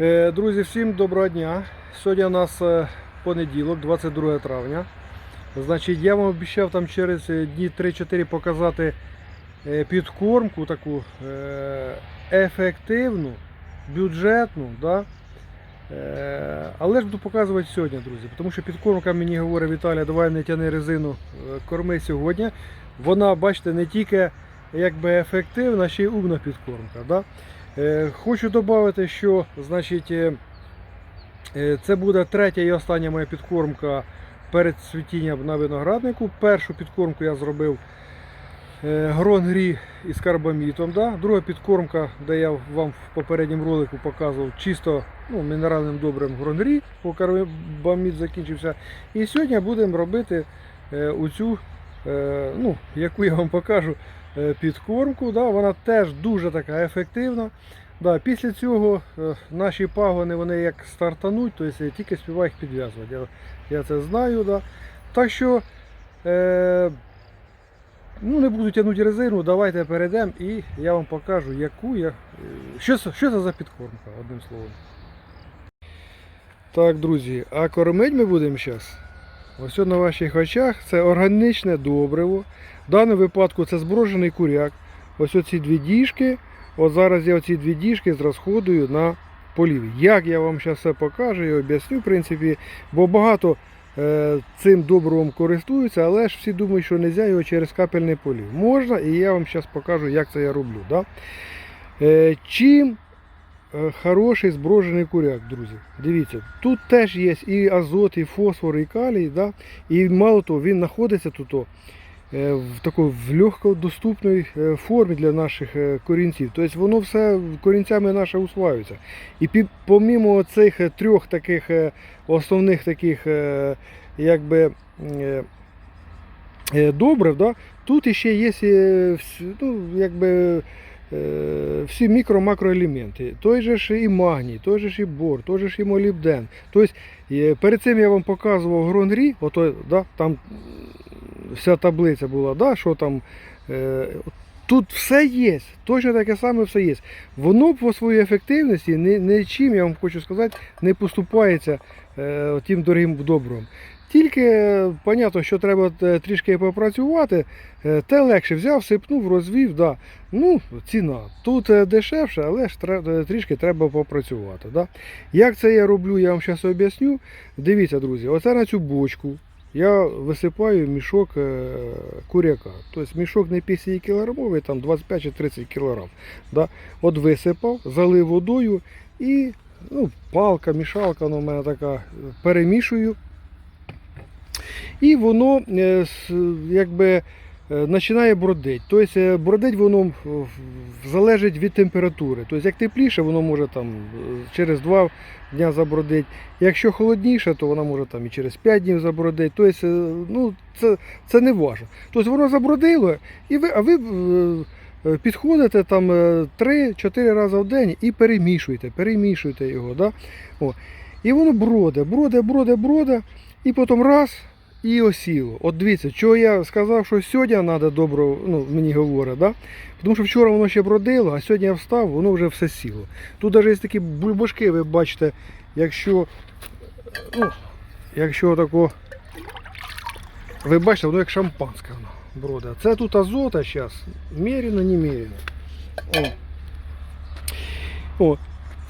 Е, Друзі, всім доброго дня. Сьогодні у нас е, понеділок, 22 травня. Значить, я вам обіцяв там через е, дні 3-4 показати підкормку таку ефективну, бюджетну. Да? Але ж буду показувати сьогодні, друзі. Тому що підкормка мені говорить Віталія, давай не тяни резину, корми сьогодні. Вона, бачите, не тільки якби ефективна, ще й умна підкормка. Да? Е, Хочу додати, що значить, е, е, це буде третя і остання моя підкормка перед цвітінням на винограднику. Першу підкормку я зробив гронгрі із карбамітом. Да? Друга підкормка, де я вам в попередньому ролику показував чисто ну, мінеральним добрим гронгрі, бо карбаміт закінчився. І сьогодні будемо робити оцю, ну, яку я вам покажу, підкормку. Да? Вона теж дуже така ефективна. Да, після цього е, наші пагони вони як стартануть, тобто я тільки співаю їх підв'язувати. Я, я це знаю. Да. Так що е, ну, не буду тягнути резину, давайте перейдемо і я вам покажу, яку я. е, Що, це- що це за підкормка, одним словом. Так, друзі, а кормити ми будемо зараз. Ось на ваших очах це органічне добриво. В даному випадку це зброжений куряк. Ось оці дві діжки. От зараз я оці дві діжки зрозходую на поліві. Як я вам зараз все покажу і об'ясню, в принципі, бо багато е, цим добривом користуються, але ж всі думають, що не можна його через капельний полів. Можна, і я вам зараз покажу, як це я роблю. Да? Е, чим хороший зброжений куряк, друзі? Дивіться, тут теж є і азот, і фосфор, і калій, да? і мало того, він знаходиться тут. е, в такій в легкодоступній е, формі для наших е, корінців. Тобто воно все корінцями наше усваюється. І помімо цих е, трьох таких е, основних таких е, якби е, е, добрив, да, тут іще є е, ну, якби, е, всі мікро-макроелементи. Той же ж і магній, той же ж і бор, той же ж і молібден. Тобто, е, перед цим я вам показував гронгрі, ото, да, там вся таблиця була, да, що там. Е, тут все є, точно таке саме все є. Воно по своїй ефективності нічим, я вам хочу сказати, не поступається е, тим дорогим добром. Тільки, е, понятно, що треба е, трішки попрацювати, е, те легше взяв, сипнув, розвів, да. ну, ціна. Тут дешевше, але ж трішки треба попрацювати. Да. Як це я роблю, я вам зараз об'ясню. Дивіться, друзі, оце на цю бочку я висипаю мішок куряка. Тобто мішок не 50 кілограмовий, там 25 чи 30 кілограм. Да? От висипав, залив водою і ну, палка, мішалка, вона в мене така, перемішую. І воно е, якби е, починає бродити. Тобто е, бродить воно залежить від температури. Тобто як тепліше, воно може там через 2 дня забродить. Якщо холодніше, то вона може там і через 5 днів забродити. Тобто, ну, це, це не важно. Тобто воно забродило, і ви, а ви підходите там е, 3-4 рази в день і перемішуєте, перемішуєте його. Да? О. І воно броде, броде, броде, броде, і потім раз. І осіло. От дивіться, чого я сказав, що сьогодні треба добро, ну, мені говорить, да? тому що вчора воно ще бродило, а сьогодні я встав, воно вже все сіло. Тут навіть є такі бульбашки, ви бачите, якщо, ну, якщо тако, ви бачите, воно як шампанське воно броде. Це тут азота зараз, міряно, неміряно. О. О.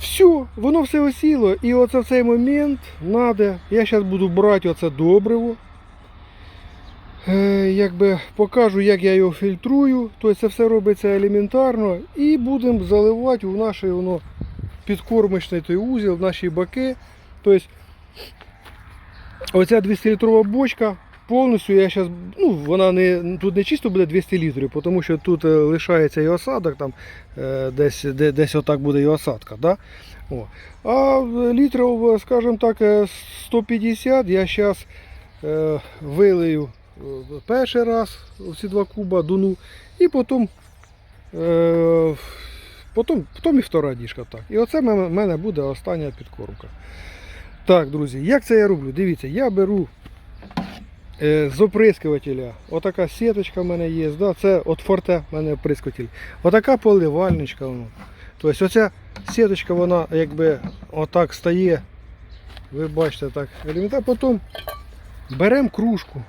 Все, воно все осіло, і оце в цей момент треба, я зараз буду брати оце добриво, якби покажу, як я його фільтрую. Тобто це все робиться елементарно. І будемо заливати в наш воно, підкормочний той узіл, в наші баки. Тобто оця 200-літрова бочка. Повністю я зараз, ну вона не тут не чисто буде 200 літрів, тому що тут е, лишається і осадок, там е, десь, де, десь отак буде і осадка. Да? О. А е, літрів, е, скажімо так, е, 150 я зараз е, вилию е, перший раз ці два куба дуну і потім, е, потім, потім і втора діжка. Так. І оце в мене- буде остання підкормка. Так, друзі, як це я роблю? Дивіться, я беру е, з оприскувателя. Отака сіточка в мене є. Да? Це от форте в мене оприскуватель. Отака поливальничка. Воно. Тобто оця сіточка, вона якби отак стає. Ви бачите так елементарно. Потім беремо кружку.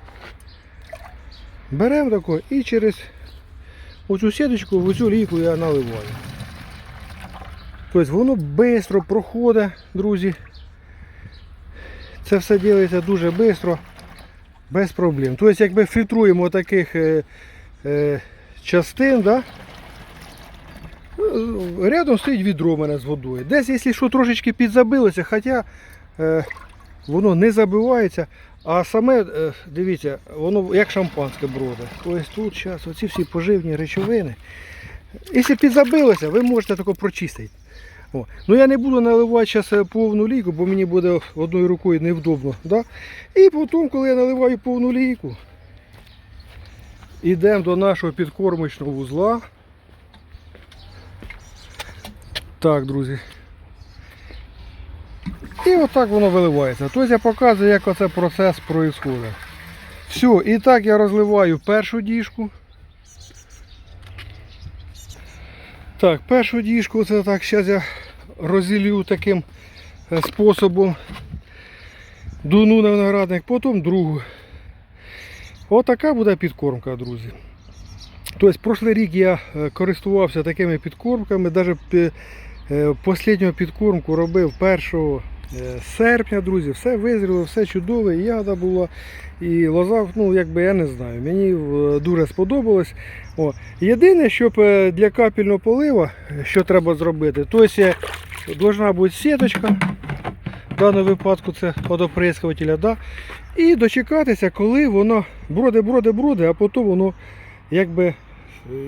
Беремо таку і через оцю сіточку в цю лійку я наливаю. Тобто воно швидко проходить, друзі. Це все робиться дуже швидко, без проблем. Тобто, якби фільтруємо таких е, е, частин, да? е, рядом стоїть відро мене з водою. Десь, якщо що трошечки підзабилося, хоча е, воно не забивається, а саме, е, дивіться, воно як шампанське броде. Ось тут зараз оці всі поживні речовини. Якщо підзабилося, ви можете тако прочистити. О. Ну я не буду наливати зараз повну лійку, бо мені буде одною рукою невдобно. Да? І потім, коли я наливаю повну лійку, йдемо до нашого підкормочного вузла. Так, друзі. І отак воно виливається. Тобто я показую, як оце процес відбувається. Все, і так я розливаю першу діжку. Так, першу діжку це так, зараз я розділю таким е, способом. Дуну на виноградник, потім другу. Отака буде підкормка, друзі. Тобто, прошлий рік я е, користувався такими підкормками, навіть останню підкормку робив 1 е, серпня, друзі, все визріло, все чудове, і ягода була, і лоза, ну якби я не знаю, мені е, дуже сподобалось. О. Єдине, щоб е, для капельного полива, е, що треба зробити, тобто е, должна бути сіточка, в даному випадку це водоприскувателя, да? і дочекатися, коли воно броде, броде, броде, а потім воно якби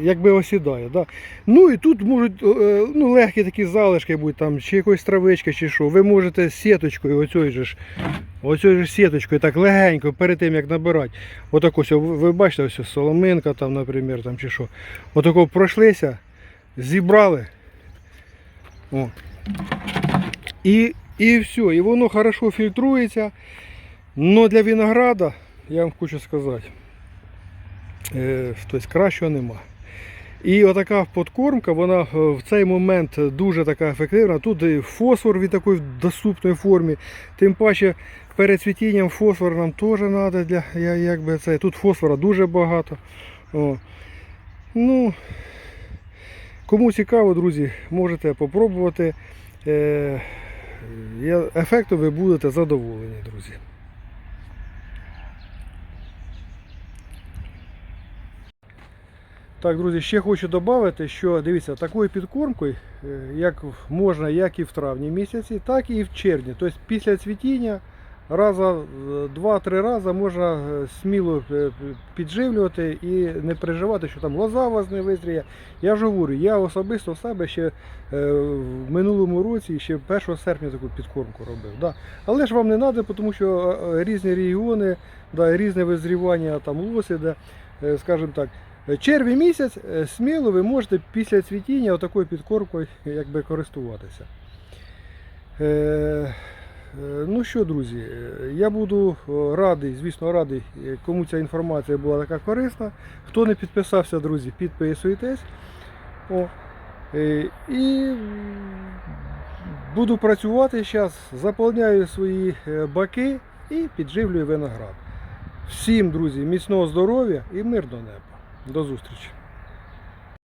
якби осідає. Да? Ну і тут можуть е, ну, легкі такі залишки будуть, там, чи якоїсь травички, чи що. Ви можете сіточкою, оцею же ж, оцею ж сіточкою, так легенько, перед тим як набирати. Отак ось, ви бачите, ось соломинка, там, наприклад, там, чи що. Отако пройшлися, зібрали. О. І, і все, і воно хорошо фільтрується. Но для винограда, я вам хочу сказати, Е, тобто кращого нема. І отака подкормка, вона е, в цей момент дуже така ефективна. Тут фосфор в такій доступній формі. Тим паче перед цвітінням фосфор нам теж треба для якби це. Тут фосфора дуже багато. О. Ну, кому цікаво, друзі, можете попробувати. Е, ефекту ви будете задоволені, друзі. Так, друзі, ще хочу додати, що дивіться, такою підкормкою, е, як можна як і в травні місяці, так і в червні. Тобто після цвітіння раза, е, два-три рази можна е, сміло підживлювати і не переживати, що там лоза у вас не визріє. Я ж говорю, я особисто в себе ще в минулому році, ще 1 серпня таку підкормку робив. Да. Але ж вам не треба, тому що різні регіони, да, різне визрівання там лоси, да, е, скажімо так. Червень місяць е, сміло ви можете після цвітіння отакою підкормкою якби, користуватися. Е, е, ну що, друзі, е, я буду е, радий, звісно, радий, е, кому ця інформація була така корисна. Хто не підписався, друзі, підписуйтесь. О, е, і буду працювати зараз, заповняю свої е, баки і підживлюю виноград. Всім, друзі, міцного здоров'я і мирного неба. До зустрічі!